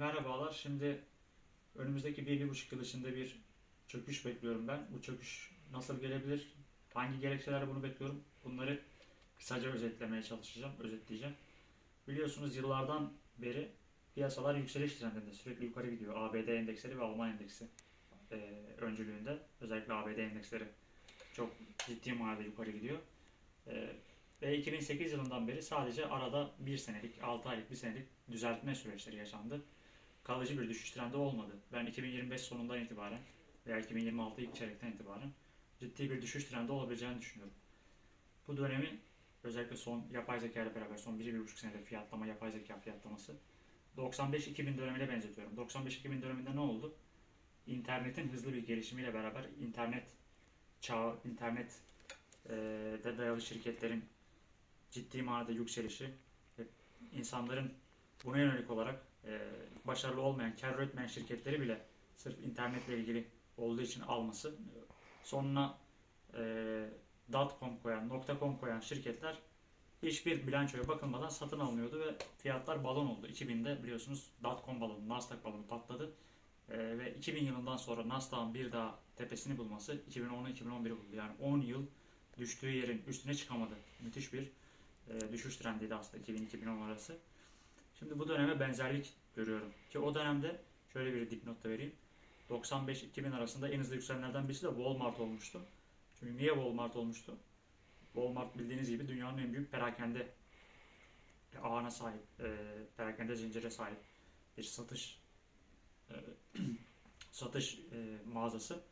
Merhabalar. Şimdi önümüzdeki bir, bir buçuk yıl içinde bir çöküş bekliyorum ben. Bu çöküş nasıl gelebilir? Hangi gerekçelerle bunu bekliyorum? Bunları kısaca özetlemeye çalışacağım, özetleyeceğim. Biliyorsunuz yıllardan beri piyasalar yükseliş trendinde sürekli yukarı gidiyor. ABD endeksleri ve Alman endeksi e, öncülüğünde. Özellikle ABD endeksleri çok ciddi manada yukarı gidiyor. E, ve 2008 yılından beri sadece arada bir senelik, 6 aylık bir senelik düzeltme süreçleri yaşandı. Kalıcı bir düşüş trendi olmadı. Ben 2025 sonundan itibaren veya 2026 ilk çeyrekten itibaren ciddi bir düşüş trendi olabileceğini düşünüyorum. Bu dönemi özellikle son yapay zeka ile beraber son 1-1,5 senede fiyatlama, yapay zeka fiyatlaması 95-2000 dönemine benzetiyorum. 95-2000 döneminde ne oldu? İnternetin hızlı bir gelişimiyle beraber internet çağı, internet eee, de dayalı şirketlerin ciddi manada yükselişi insanların buna yönelik olarak e, başarılı olmayan, kar üretmeyen şirketleri bile sırf internetle ilgili olduğu için alması sonuna e, .com koyan, .com koyan şirketler hiçbir bilançoya bakılmadan satın alınıyordu ve fiyatlar balon oldu. 2000'de biliyorsunuz .com balonu, Nasdaq balonu patladı. E, ve 2000 yılından sonra Nasdaq'ın bir daha tepesini bulması 2010-2011'i buldu. Yani 10 yıl düştüğü yerin üstüne çıkamadı. Müthiş bir e, düşüş trendiydi aslında 2000-2010 arası. Şimdi bu döneme benzerlik görüyorum. Ki o dönemde şöyle bir dipnot da vereyim. 95-2000 arasında en hızlı yükselenlerden birisi de Walmart olmuştu. Çünkü niye Walmart olmuştu? Walmart bildiğiniz gibi dünyanın en büyük perakende ağına sahip, e, perakende zincire sahip bir satış e, satış e, mağazası.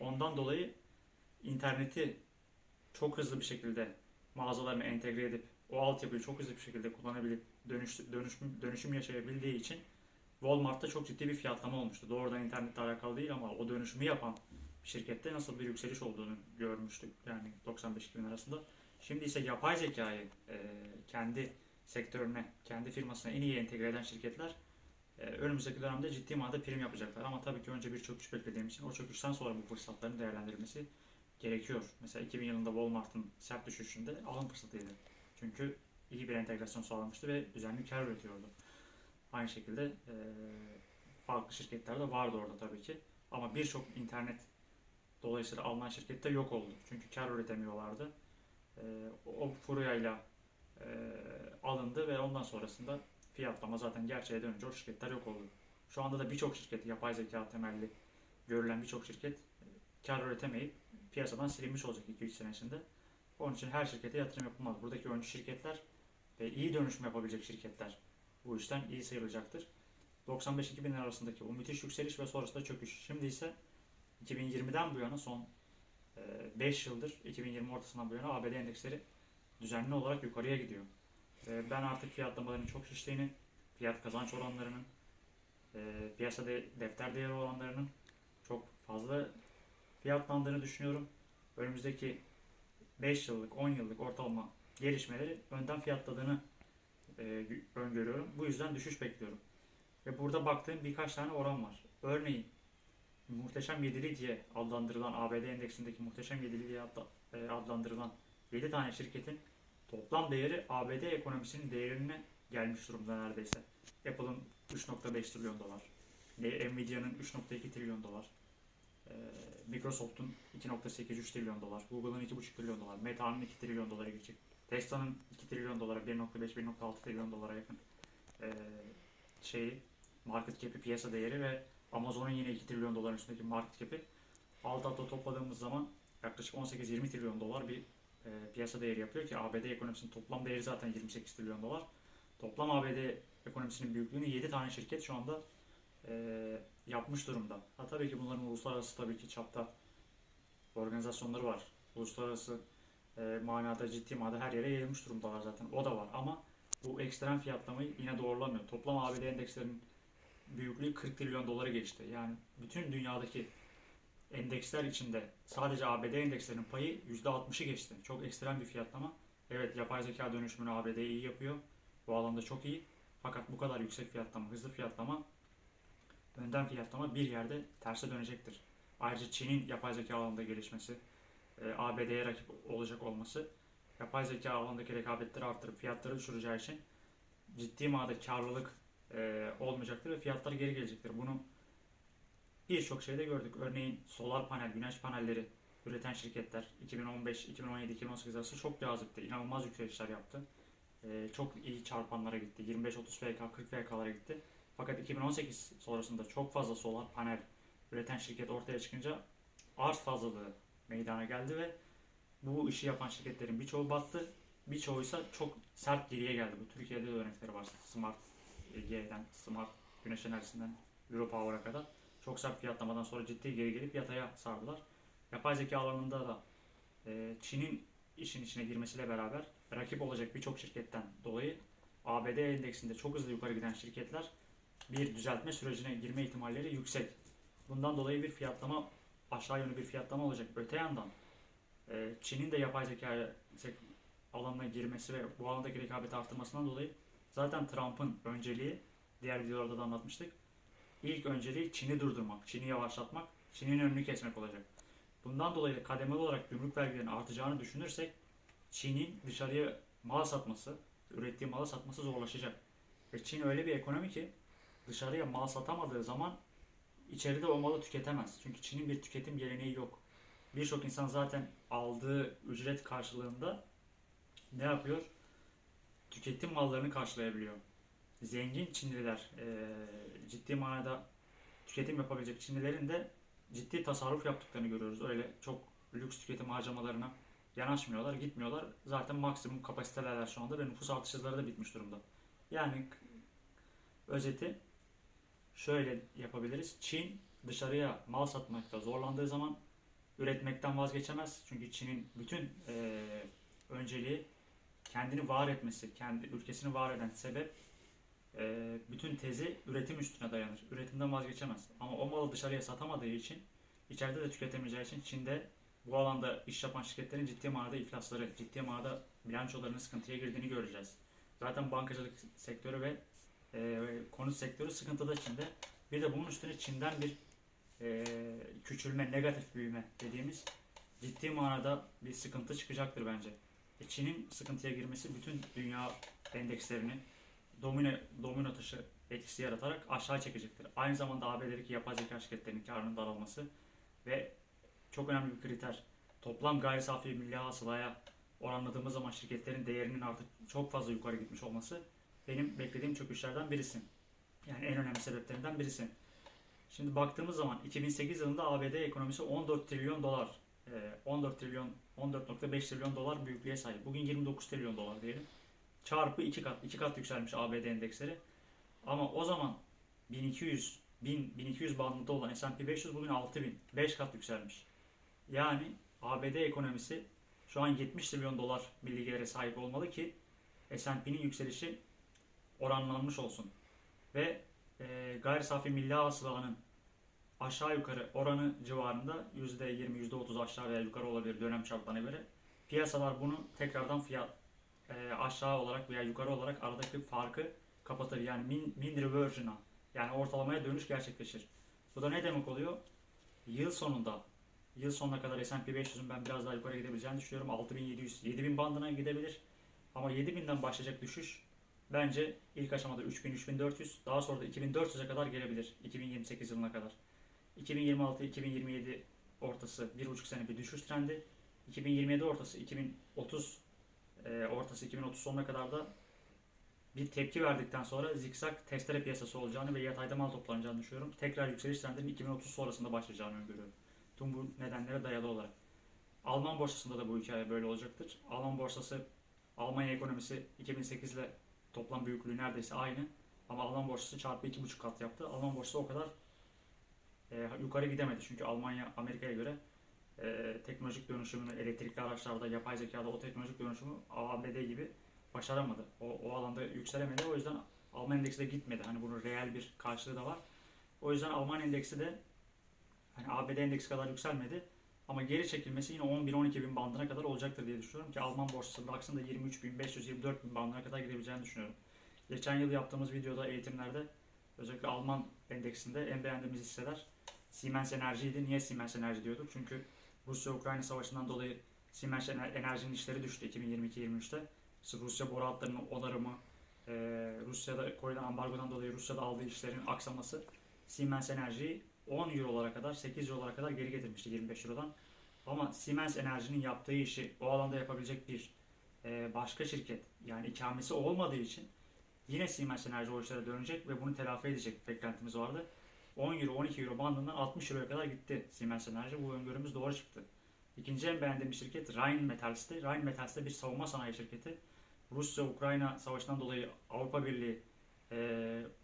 Ondan dolayı interneti çok hızlı bir şekilde mağazalarına entegre edip o altyapıyı çok hızlı bir şekilde kullanabilip dönüş, dönüşüm, dönüşüm yaşayabildiği için Walmart'ta çok ciddi bir fiyatlama olmuştu. Doğrudan internetle alakalı değil ama o dönüşümü yapan şirkette nasıl bir yükseliş olduğunu görmüştük yani 95-2000 arasında. Şimdi ise yapay zekayı e, kendi sektörüne, kendi firmasına en iyi entegre eden şirketler e, önümüzdeki dönemde ciddi manada prim yapacaklar. Ama tabii ki önce bir çöküş beklediğim için o çöküşten sonra bu fırsatların değerlendirilmesi gerekiyor. Mesela 2000 yılında Walmart'ın sert düşüşünde alım fırsatıydı. Çünkü iyi bir entegrasyon sağlamıştı ve düzenli kar üretiyordu. Aynı şekilde e, farklı şirketler de vardı orada tabii ki. Ama birçok internet dolayısıyla alınan şirkette yok oldu. Çünkü kar üretemiyorlardı. E, o furyayla e, alındı ve ondan sonrasında fiyatlama zaten gerçeğe dönünce o şirketler yok oldu. Şu anda da birçok şirket, yapay zeka temelli görülen birçok şirket e, kar üretemeyip piyasadan silinmiş olacak 2-3 sene içinde. Onun için her şirkete yatırım yapılmaz. Buradaki öncü şirketler ve iyi dönüşüm yapabilecek şirketler bu işten iyi sıyrılacaktır. 95-2000 arasındaki bu müthiş yükseliş ve sonrasında çöküş. Şimdi ise 2020'den bu yana son 5 yıldır 2020 ortasından bu yana ABD endeksleri düzenli olarak yukarıya gidiyor. E, Ben artık fiyatlamaların çok şiştiğini, fiyat kazanç oranlarının, e, piyasada defter değeri oranlarının çok fazla fiyatlandığını düşünüyorum. Önümüzdeki 5 yıllık, 10 yıllık ortalama gelişmeleri önden fiyatladığını e, öngörüyorum. Bu yüzden düşüş bekliyorum. Ve burada baktığım birkaç tane oran var. Örneğin muhteşem yedili diye adlandırılan ABD endeksindeki muhteşem yedili diye e, adlandırılan 7 tane şirketin toplam değeri ABD ekonomisinin değerine gelmiş durumda neredeyse. Apple'ın 3.5 trilyon dolar. Nvidia'nın 3.2 trilyon dolar. E, Microsoft'un 2.83 trilyon dolar. Google'ın 2.5 trilyon dolar. Meta'nın 2 trilyon dolara geçecek. Tesla'nın 2 trilyon dolara, 1.5-1.6 trilyon dolara yakın e, şeyi, market cap'i, piyasa değeri ve Amazon'un yine 2 trilyon doların üstündeki market cap'i alt alta topladığımız zaman yaklaşık 18-20 trilyon dolar bir e, piyasa değeri yapıyor ki ABD ekonomisinin toplam değeri zaten 28 trilyon dolar. Toplam ABD ekonomisinin büyüklüğünü 7 tane şirket şu anda e, yapmış durumda. Ha tabii ki bunların uluslararası tabii ki çapta organizasyonları var. Uluslararası e, manada ciddi manada her yere yayılmış durumdalar zaten. O da var ama bu ekstrem fiyatlamayı yine doğrulamıyor. Toplam ABD endekslerinin büyüklüğü 40 trilyon doları geçti. Yani bütün dünyadaki endeksler içinde sadece ABD endekslerinin payı %60'ı geçti. Çok ekstrem bir fiyatlama. Evet yapay zeka dönüşümünü ABD iyi yapıyor. Bu alanda çok iyi. Fakat bu kadar yüksek fiyatlama, hızlı fiyatlama, önden fiyatlama bir yerde terse dönecektir. Ayrıca Çin'in yapay zeka alanında gelişmesi, e, ABD'ye rakip olacak olması yapay zeka alanındaki rekabetleri arttırıp fiyatları düşüreceği için ciddi manada karlılık e, olmayacaktır ve fiyatlar geri gelecektir. Bunu birçok şeyde gördük. Örneğin solar panel, güneş panelleri üreten şirketler 2015, 2017, 2018 arası çok cazipti. İnanılmaz yükselişler yaptı. E, çok iyi çarpanlara gitti. 25-30 VK, 40 VK'lara gitti. Fakat 2018 sonrasında çok fazla solar panel üreten şirket ortaya çıkınca arz fazlalığı meydana geldi ve bu işi yapan şirketlerin birçoğu battı. Birçoğu ise çok sert geriye geldi. Bu Türkiye'de de örnekleri var. Smart G'den, Smart Güneş Enerjisi'nden Europower'a kadar çok sert fiyatlamadan sonra ciddi geri gelip yataya sardılar. Yapay zeka alanında da e, Çin'in işin içine girmesiyle beraber rakip olacak birçok şirketten dolayı ABD endeksinde çok hızlı yukarı giden şirketler bir düzeltme sürecine girme ihtimalleri yüksek. Bundan dolayı bir fiyatlama aşağı yönlü bir fiyatlama olacak. Öte yandan e, Çin'in de yapay zeka alanına girmesi ve bu alandaki rekabeti arttırmasından dolayı zaten Trump'ın önceliği diğer videolarda da anlatmıştık. İlk önceliği Çin'i durdurmak, Çin'i yavaşlatmak, Çin'in önünü kesmek olacak. Bundan dolayı da kademeli olarak gümrük vergilerinin artacağını düşünürsek Çin'in dışarıya mal satması, ürettiği malı satması zorlaşacak. Ve Çin öyle bir ekonomi ki dışarıya mal satamadığı zaman içeride o malı tüketemez. Çünkü Çin'in bir tüketim geleneği yok. Birçok insan zaten aldığı ücret karşılığında ne yapıyor? Tüketim mallarını karşılayabiliyor. Zengin Çinliler, e, ciddi manada tüketim yapabilecek Çinlilerin de ciddi tasarruf yaptıklarını görüyoruz. Öyle çok lüks tüketim harcamalarına yanaşmıyorlar, gitmiyorlar. Zaten maksimum kapasitelerler şu anda ve nüfus artışları da bitmiş durumda. Yani özeti şöyle yapabiliriz. Çin dışarıya mal satmakta zorlandığı zaman üretmekten vazgeçemez. Çünkü Çin'in bütün e, önceliği kendini var etmesi, kendi ülkesini var eden sebep e, bütün tezi üretim üstüne dayanır. Üretimden vazgeçemez. Ama o malı dışarıya satamadığı için, içeride de tüketemeyeceği için Çin'de bu alanda iş yapan şirketlerin ciddi manada iflasları, ciddi manada bilançolarının sıkıntıya girdiğini göreceğiz. Zaten bankacılık sektörü ve e, konut sektörü sıkıntıda Çin'de. Bir de bunun üstüne Çin'den bir e, küçülme, negatif büyüme dediğimiz ciddi manada bir sıkıntı çıkacaktır bence. E, Çin'in sıkıntıya girmesi bütün dünya endekslerini domino, domino taşı etkisi yaratarak aşağı çekecektir. Aynı zamanda ABD'deki yapay zeka şirketlerinin karının daralması ve çok önemli bir kriter toplam gayri safi milli hasılaya oranladığımız zaman şirketlerin değerinin artık çok fazla yukarı gitmiş olması benim beklediğim çöküşlerden birisi. Yani en önemli sebeplerinden birisi. Şimdi baktığımız zaman 2008 yılında ABD ekonomisi 14 trilyon dolar, 14 trilyon, 14.5 trilyon dolar büyüklüğe sahip. Bugün 29 trilyon dolar diyelim. Çarpı 2 kat, 2 kat yükselmiş ABD endeksleri. Ama o zaman 1200, 1000, 1200 bandında olan S&P 500 bugün 6000, 5 kat yükselmiş. Yani ABD ekonomisi şu an 70 trilyon dolar milli gelire sahip olmalı ki S&P'nin yükselişi oranlanmış olsun. Ve e, gayri safi milli hasılanın aşağı yukarı oranı civarında %20, %30 aşağı veya yukarı olabilir dönem şartlarına göre. Piyasalar bunu tekrardan fiyat e, aşağı olarak veya yukarı olarak aradaki farkı kapatır. Yani min, mean reversion'a yani ortalamaya dönüş gerçekleşir. Bu da ne demek oluyor? Yıl sonunda yıl sonuna kadar S&P 500'ün ben biraz daha yukarı gidebileceğini düşünüyorum. 6700, 7000 bandına gidebilir. Ama 7000'den başlayacak düşüş bence ilk aşamada 3000-3400 daha sonra da 2400'e kadar gelebilir 2028 yılına kadar. 2026-2027 ortası 1,5 sene bir düşüş trendi. 2027 ortası 2030 e, ortası 2030 sonuna kadar da bir tepki verdikten sonra zikzak testere piyasası olacağını ve yatayda mal toplanacağını düşünüyorum. Tekrar yükseliş trendinin 2030 sonrasında başlayacağını öngörüyorum. Tüm bu nedenlere dayalı olarak. Alman borsasında da bu hikaye böyle olacaktır. Alman borsası, Almanya ekonomisi 2008 ile toplam büyüklüğü neredeyse aynı. Ama Alman borsası çarpı 2,5 kat yaptı. Alman borsası o kadar e, yukarı gidemedi. Çünkü Almanya Amerika'ya göre e, teknolojik dönüşümünü elektrikli araçlarda, yapay zekada o teknolojik dönüşümü ABD gibi başaramadı. O, o alanda yükselemedi. O yüzden Alman endeksi de gitmedi. Hani bunun reel bir karşılığı da var. O yüzden Alman endeksi de hani ABD endeksi kadar yükselmedi. Ama geri çekilmesi yine 11-12 bin bandına kadar olacaktır diye düşünüyorum ki Alman borsası aksında 23 bin, 500, 24 bin bandına kadar gidebileceğini düşünüyorum. Geçen yıl yaptığımız videoda eğitimlerde özellikle Alman endeksinde en beğendiğimiz hisseler Siemens Enerji'ydi. Niye Siemens Enerji diyorduk? Çünkü Rusya-Ukrayna savaşından dolayı Siemens Enerji'nin işleri düştü 2022-23'te. İşte Rusya boru hatlarının onarımı, Rusya'da koyulan ambargodan dolayı Rusya'da aldığı işlerin aksaması Siemens Enerji'yi 10 eurolara kadar 8 eurolara kadar geri getirmişti 25 eurodan. Ama Siemens Enerji'nin yaptığı işi o alanda yapabilecek bir e, başka şirket yani ikamesi olmadığı için yine Siemens Enerji o işlere dönecek ve bunu telafi edecek beklentimiz vardı. 10 euro 12 euro bandından 60 euroya kadar gitti Siemens Enerji. Bu öngörümüz doğru çıktı. İkinci en beğendiğim şirket Rhine Metalls'ti. Rhine Metals de bir savunma sanayi şirketi. Rusya-Ukrayna savaşından dolayı Avrupa Birliği e,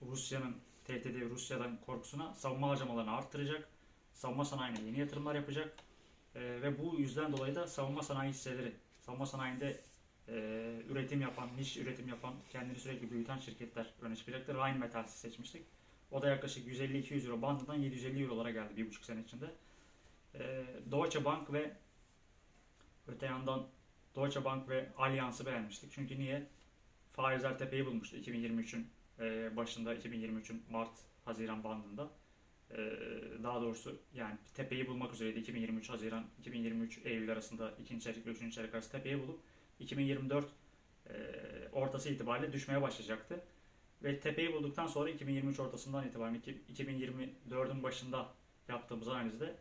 Rusya'nın tehdidi, Rusya'dan korkusuna savunma harcamalarını arttıracak. Savunma sanayine yeni yatırımlar yapacak. E, ve bu yüzden dolayı da savunma sanayi hisseleri, savunma sanayinde e, üretim yapan, niş üretim yapan, kendini sürekli büyüten şirketler öne çıkacaktır. Rhine Metals'i seçmiştik. O da yaklaşık 150-200 euro bandından 750 eurolara geldi bir buçuk sene içinde. E, Deutsche Bank ve öte yandan Deutsche Bank ve Allianz'ı beğenmiştik. Çünkü niye? Faizler tepeyi bulmuştu 2023'ün e, başında, 2023'ün Mart-Haziran bandında. E, daha doğrusu yani tepeyi bulmak üzereydi 2023 Haziran, 2023 Eylül arasında ikinci çeyrek ve üçüncü çeyrek arası tepeyi bulup 2024 e, ortası itibariyle düşmeye başlayacaktı. Ve tepeyi bulduktan sonra 2023 ortasından itibaren 2024'ün başında yaptığımız analizde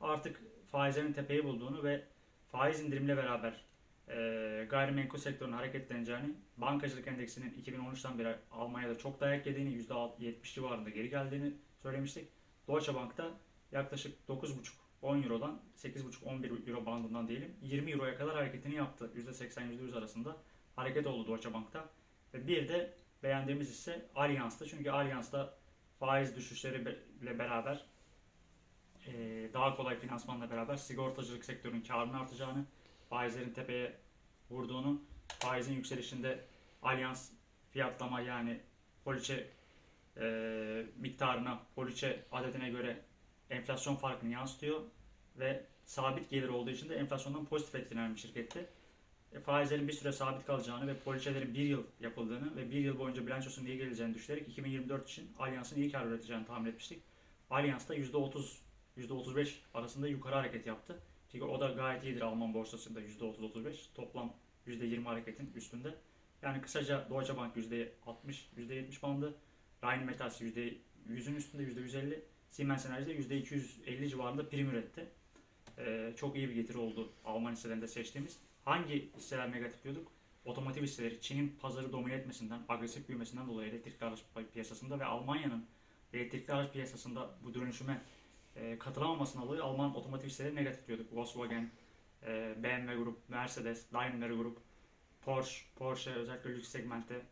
artık faizlerin tepeyi bulduğunu ve faiz indirimle beraber e, gayrimenkul sektörünün hareketleneceğini, bankacılık endeksinin 2013'ten beri Almanya'da çok dayak yediğini, %70 civarında geri geldiğini söylemiştik. Deutsche Bank'ta yaklaşık 9,5-10 Euro'dan 8,5-11 Euro bandından diyelim 20 Euro'ya kadar hareketini yaptı. %80-%100 arasında hareket oldu Deutsche Bank'ta. Ve bir de beğendiğimiz ise Allianz'tı. Çünkü Allianz'da faiz düşüşleriyle beraber e, daha kolay finansmanla beraber sigortacılık sektörünün karını artacağını, faizlerin tepeye vurduğunu, faizin yükselişinde Allianz fiyatlama yani poliçe e, miktarına, poliçe adedine göre enflasyon farkını yansıtıyor ve sabit gelir olduğu için de enflasyondan pozitif etkilenen bir şirketti. E, faizlerin bir süre sabit kalacağını ve poliçelerin bir yıl yapıldığını ve bir yıl boyunca bilançosunun iyi geleceğini düşünerek 2024 için Allianz'ın iyi kar üreteceğini tahmin etmiştik. Allianz da %30, %35 arasında yukarı hareket yaptı. Çünkü o da gayet iyidir Alman borsasında %30-35. Toplam %20 hareketin üstünde. Yani kısaca Deutsche Bank %60, %70 bandı. Rhine Metals %100'ün üstünde %150. Siemens Enerji de %250 civarında prim üretti. Ee, çok iyi bir getiri oldu Alman hisselerinde seçtiğimiz. Hangi hisseler negatif diyorduk? Otomotiv hisseleri Çin'in pazarı domine etmesinden, agresif büyümesinden dolayı elektrikli araç piyasasında ve Almanya'nın elektrikli araç piyasasında bu dönüşüme e, katılamamasından dolayı Alman otomotiv hisseleri negatif diyorduk. Volkswagen, e, BMW Grup, Mercedes, Daimler Grup, Porsche, Porsche özellikle lüks segmentte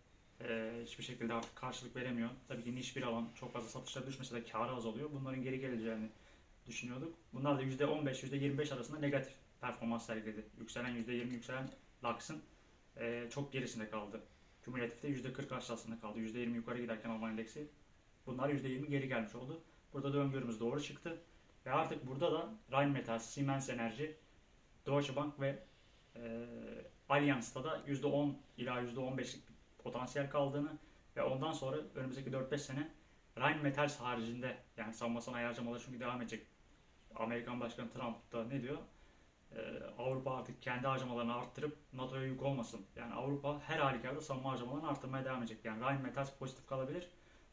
e, hiçbir şekilde artık karşılık veremiyor. Tabii ki niş bir alan çok fazla satışlar düşmese de karı azalıyor. Bunların geri geleceğini düşünüyorduk. Bunlar da %15, %25 arasında negatif performans sergiledi. Yükselen %20 yükselen DAX'ın e, çok gerisinde kaldı. Kümülatifte %40 aşağısında kaldı. %20 yukarı giderken Alman endeksi bunlar %20 geri gelmiş oldu. Burada da öngörümüz doğru çıktı. Ve artık burada da Rheinmetall, Siemens Enerji, Deutsche Bank ve e, Allianz'da da %10 ila %15'lik potansiyel kaldığını ve ondan sonra önümüzdeki 4-5 sene Rheinmetall haricinde yani savunma sanayi harcamaları çünkü devam edecek. Amerikan Başkanı Trump da ne diyor? Ee, Avrupa artık kendi harcamalarını arttırıp NATO'ya yük olmasın. Yani Avrupa her halükarda savunma harcamalarını arttırmaya devam edecek. Yani Rheinmetall pozitif kalabilir.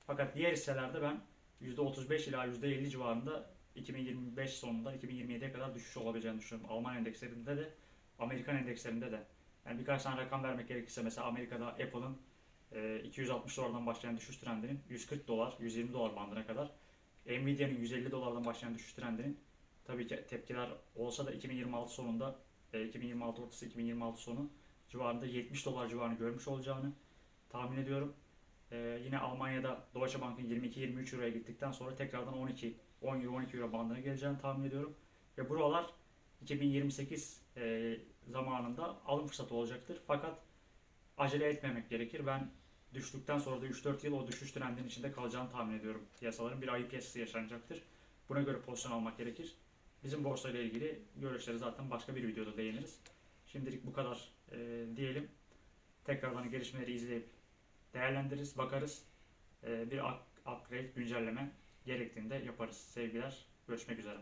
Fakat diğer hisselerde ben %35 ila %50 civarında 2025 sonunda 2027'ye kadar düşüş olabileceğini düşünüyorum. Alman endekslerinde de Amerikan endekslerinde de. Yani birkaç tane rakam vermek gerekirse mesela Amerika'da Apple'ın 260 dolardan başlayan düşüş trendinin 140 dolar, 120 dolar bandına kadar Nvidia'nın 150 dolardan başlayan düşüş trendinin tabii ki tepkiler olsa da 2026 sonunda 2026 ortası 2026 sonu civarında 70 dolar civarını görmüş olacağını tahmin ediyorum. Ee, yine Almanya'da Deutsche Bank'ın 22-23 euroya gittikten sonra tekrardan 12 10 euro 12 euro bandına geleceğini tahmin ediyorum. Ve buralar 2028 e, zamanında alım fırsatı olacaktır. Fakat acele etmemek gerekir. Ben düştükten sonra da 3-4 yıl o düşüş trendinin içinde kalacağını tahmin ediyorum. Piyasaların bir ayı piyasası yaşanacaktır. Buna göre pozisyon almak gerekir. Bizim borsa ile ilgili görüşleri zaten başka bir videoda değiniriz. Şimdilik bu kadar e, diyelim. Tekrardan gelişmeleri izleyip değerlendiririz, bakarız. E, bir upgrade, güncelleme gerektiğinde yaparız. Sevgiler, görüşmek üzere.